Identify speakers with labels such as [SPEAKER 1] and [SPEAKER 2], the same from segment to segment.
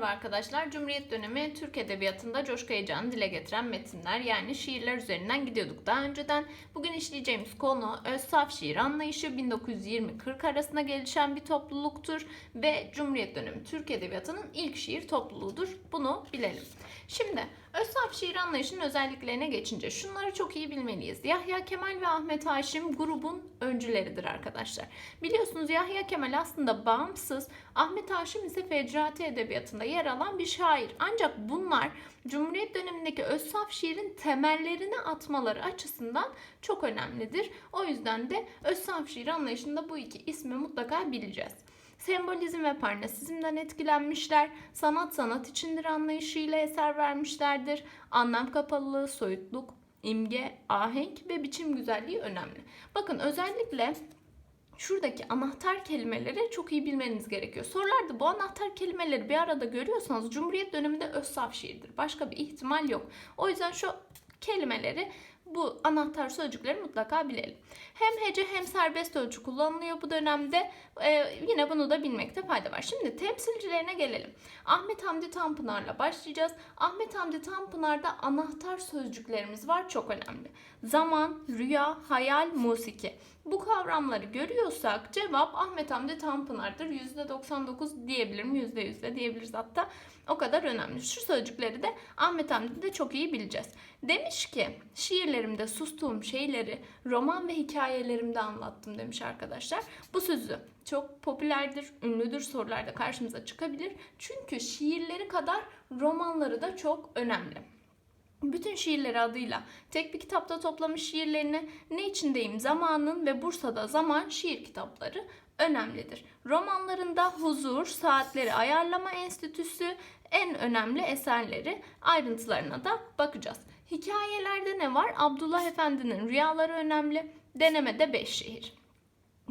[SPEAKER 1] Merhaba arkadaşlar. Cumhuriyet dönemi Türk Edebiyatı'nda coşku heyecanı dile getiren metinler yani şiirler üzerinden gidiyorduk daha önceden. Bugün işleyeceğimiz konu öz saf şiir anlayışı 1920-40 arasında gelişen bir topluluktur ve Cumhuriyet dönemi Türk Edebiyatı'nın ilk şiir topluluğudur. Bunu bilelim. Şimdi öz saf şiir anlayışının özelliklerine geçince şunları çok iyi bilmeliyiz. Yahya Kemal ve Ahmet Haşim grubun öncüleridir arkadaşlar. Biliyorsunuz Yahya Kemal aslında bağımsız, Ahmet Haşim ise Fecrati Edebiyatı'nda yer alan bir şair. Ancak bunlar Cumhuriyet dönemindeki öz saf şiirin temellerini atmaları açısından çok önemlidir. O yüzden de öz saf şiir anlayışında bu iki ismi mutlaka bileceğiz. Sembolizm ve parnasizmden etkilenmişler, sanat sanat içindir anlayışıyla eser vermişlerdir. Anlam kapalılığı, soyutluk, imge, ahenk ve biçim güzelliği önemli. Bakın özellikle şuradaki anahtar kelimeleri çok iyi bilmeniz gerekiyor. Sorularda bu anahtar kelimeleri bir arada görüyorsanız Cumhuriyet döneminde öz saf şiirdir. Başka bir ihtimal yok. O yüzden şu kelimeleri bu anahtar sözcükleri mutlaka bilelim. Hem hece hem serbest ölçü kullanılıyor bu dönemde. Ee, yine bunu da bilmekte fayda var. Şimdi temsilcilerine gelelim. Ahmet Hamdi Tanpınar'la başlayacağız. Ahmet Hamdi Tanpınar'da anahtar sözcüklerimiz var çok önemli. Zaman, rüya, hayal, musiki. Bu kavramları görüyorsak cevap Ahmet Hamdi Tanpınar'dır. %99 diyebilirim, %100 de diyebiliriz hatta. O kadar önemli. Şu sözcükleri de Ahmet Hamdi de çok iyi bileceğiz. Demiş ki şiirlerimde sustuğum şeyleri roman ve hikayelerimde anlattım demiş arkadaşlar. Bu sözü çok popülerdir, ünlüdür sorularda karşımıza çıkabilir. Çünkü şiirleri kadar romanları da çok önemli. Bütün şiirleri adıyla tek bir kitapta toplamış şiirlerini Ne içindeyim zamanın ve Bursa'da zaman şiir kitapları önemlidir. Romanlarında Huzur, Saatleri Ayarlama Enstitüsü en önemli eserleri ayrıntılarına da bakacağız. Hikayelerde ne var? Abdullah Efendi'nin rüyaları önemli. Denemede 5 şehir.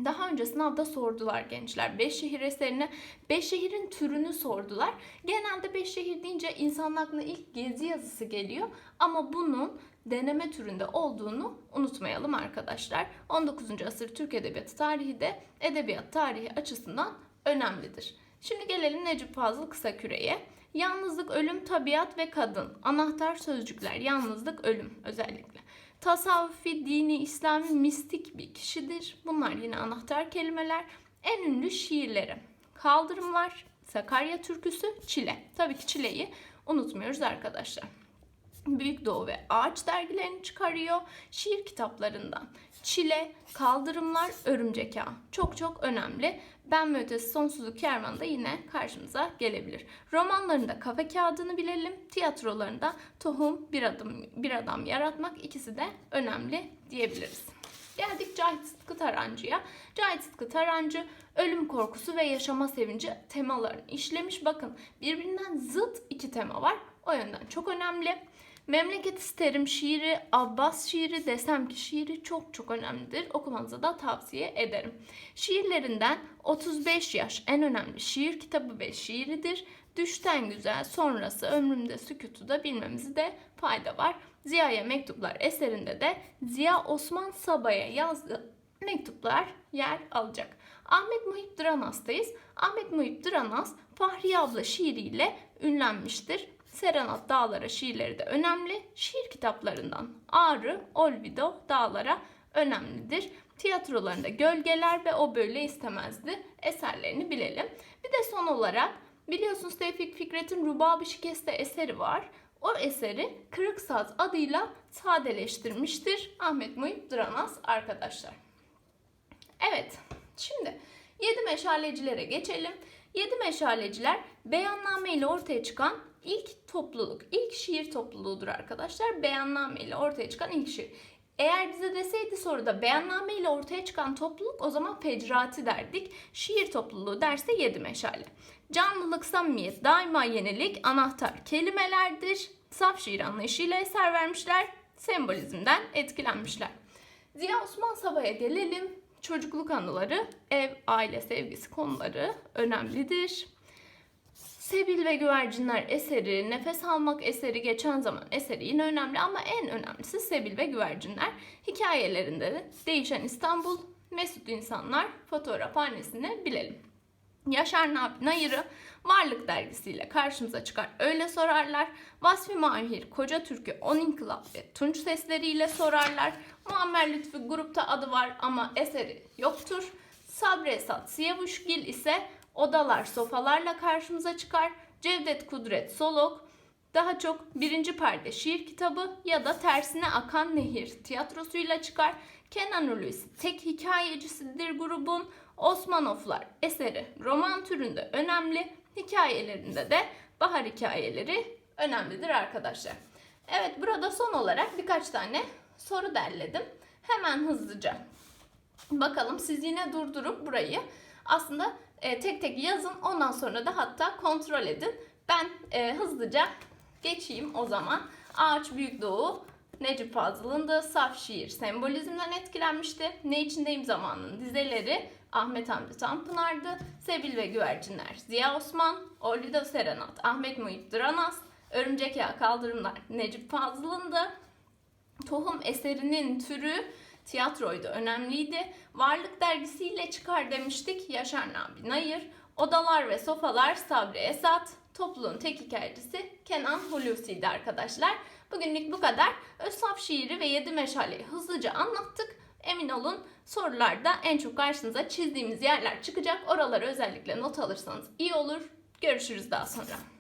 [SPEAKER 1] Daha önce sınavda sordular gençler. Beş şehir eserine, beş şehrin türünü sordular. Genelde beş şehir deyince insanın aklına ilk gezi yazısı geliyor. Ama bunun deneme türünde olduğunu unutmayalım arkadaşlar. 19. asır Türk Edebiyatı tarihi de edebiyat tarihi açısından önemlidir. Şimdi gelelim Necip Fazıl Kısaküre'ye. Yalnızlık, ölüm, tabiat ve kadın. Anahtar sözcükler. Yalnızlık, ölüm özellikle. Tasavvufi, dini, İslami, mistik bir kişidir. Bunlar yine anahtar kelimeler. En ünlü şiirleri. Kaldırımlar, Sakarya Türküsü, Çile. Tabii ki Çile'yi unutmuyoruz arkadaşlar. Büyük Doğu ve Ağaç dergilerini çıkarıyor. Şiir kitaplarından Çile, Kaldırımlar, Örümcek Ağı. Çok çok önemli. Ben ve Ötesi Sonsuzluk Kervanı yine karşımıza gelebilir. Romanlarında kafe kağıdını bilelim. Tiyatrolarında tohum, bir adım, bir adam yaratmak ikisi de önemli diyebiliriz. Geldik Cahit Sıtkı Tarancı'ya. Cahit Sıtkı Tarancı ölüm korkusu ve yaşama sevinci temalarını işlemiş. Bakın birbirinden zıt iki tema var. O yönden çok önemli. Memleket isterim şiiri, Abbas şiiri, desem ki şiiri çok çok önemlidir. Okumanızı da tavsiye ederim. Şiirlerinden 35 yaş en önemli şiir kitabı ve şiiridir. Düşten güzel sonrası ömrümde sükutu da bilmemizi de fayda var. Ziya'ya mektuplar eserinde de Ziya Osman Saba'ya yazdığı mektuplar yer alacak. Ahmet Muhip Dranas'tayız. Ahmet Muhip Dranas Fahriye abla şiiriyle ünlenmiştir. Serenat Dağlara şiirleri de önemli. Şiir kitaplarından Ağrı, Olvido Dağlara önemlidir. Tiyatrolarında Gölgeler ve O Böyle istemezdi eserlerini bilelim. Bir de son olarak biliyorsunuz Tevfik Fikret'in Rubab-ı Şikeste eseri var. O eseri Kırık Saz adıyla sadeleştirmiştir Ahmet Muhip Dranas arkadaşlar. Evet, şimdi yedi meşalecilere geçelim. Yedi meşaleciler beyanname ortaya çıkan ilk topluluk, ilk şiir topluluğudur arkadaşlar. Beyanname ile ortaya çıkan ilk şiir. Eğer bize deseydi soruda beyanname ile ortaya çıkan topluluk o zaman fecrati derdik. Şiir topluluğu derse yedi meşale. Canlılık, samimiyet, daima yenilik, anahtar kelimelerdir. Saf şiir anlayışıyla eser vermişler. Sembolizmden etkilenmişler. Ziya Osman Sabah'a gelelim. Çocukluk anıları, ev, aile sevgisi konuları önemlidir. Sebil ve Güvercinler eseri, Nefes Almak eseri, Geçen Zaman eseri yine önemli ama en önemlisi Sebil ve Güvercinler. Hikayelerinde de Değişen İstanbul, Mesut İnsanlar, Fotoğrafhanesini bilelim. Yaşar Nabi Nayır'ı Varlık dergisiyle karşımıza çıkar. Öyle sorarlar. Vasfi Mahir, Koca Türk'ü, On İnkılap ve Tunç sesleriyle sorarlar. Muammer Lütfü grupta adı var ama eseri yoktur. Sabri Esat Siyavuşgil ise Odalar Sofalarla karşımıza çıkar. Cevdet Kudret Solok, daha çok birinci perde şiir kitabı ya da tersine akan nehir tiyatrosuyla çıkar. Kenan Hulusi tek hikayecisidir grubun. Osmanovlar eseri roman türünde önemli. Hikayelerinde de bahar hikayeleri önemlidir arkadaşlar. Evet burada son olarak birkaç tane soru derledim. Hemen hızlıca bakalım siz yine durdurup burayı aslında e, tek tek yazın ondan sonra da hatta kontrol edin. Ben e, hızlıca geçeyim o zaman. Ağaç Büyük Doğu Necip Fazıl'ın da saf şiir sembolizmden etkilenmişti. Ne içindeyim zamanın dizeleri Ahmet Hamdi Tanpınar'dı. Sebil ve Güvercinler Ziya Osman, Orlido Serenat Ahmet Muhit Dranas, Örümcek Yağı Kaldırımlar Necip Fazıl'ın da Tohum eserinin türü tiyatroydu, önemliydi. Varlık dergisiyle çıkar demiştik Yaşar Nabi Nayır. Odalar ve Sofalar Sabri Esat. Topluluğun tek hikayecisi Kenan Hulusi'ydi arkadaşlar. Bugünlük bu kadar. Özsaf şiiri ve yedi meşaleyi hızlıca anlattık. Emin olun sorularda en çok karşınıza çizdiğimiz yerler çıkacak. Oraları özellikle not alırsanız iyi olur. Görüşürüz daha sonra.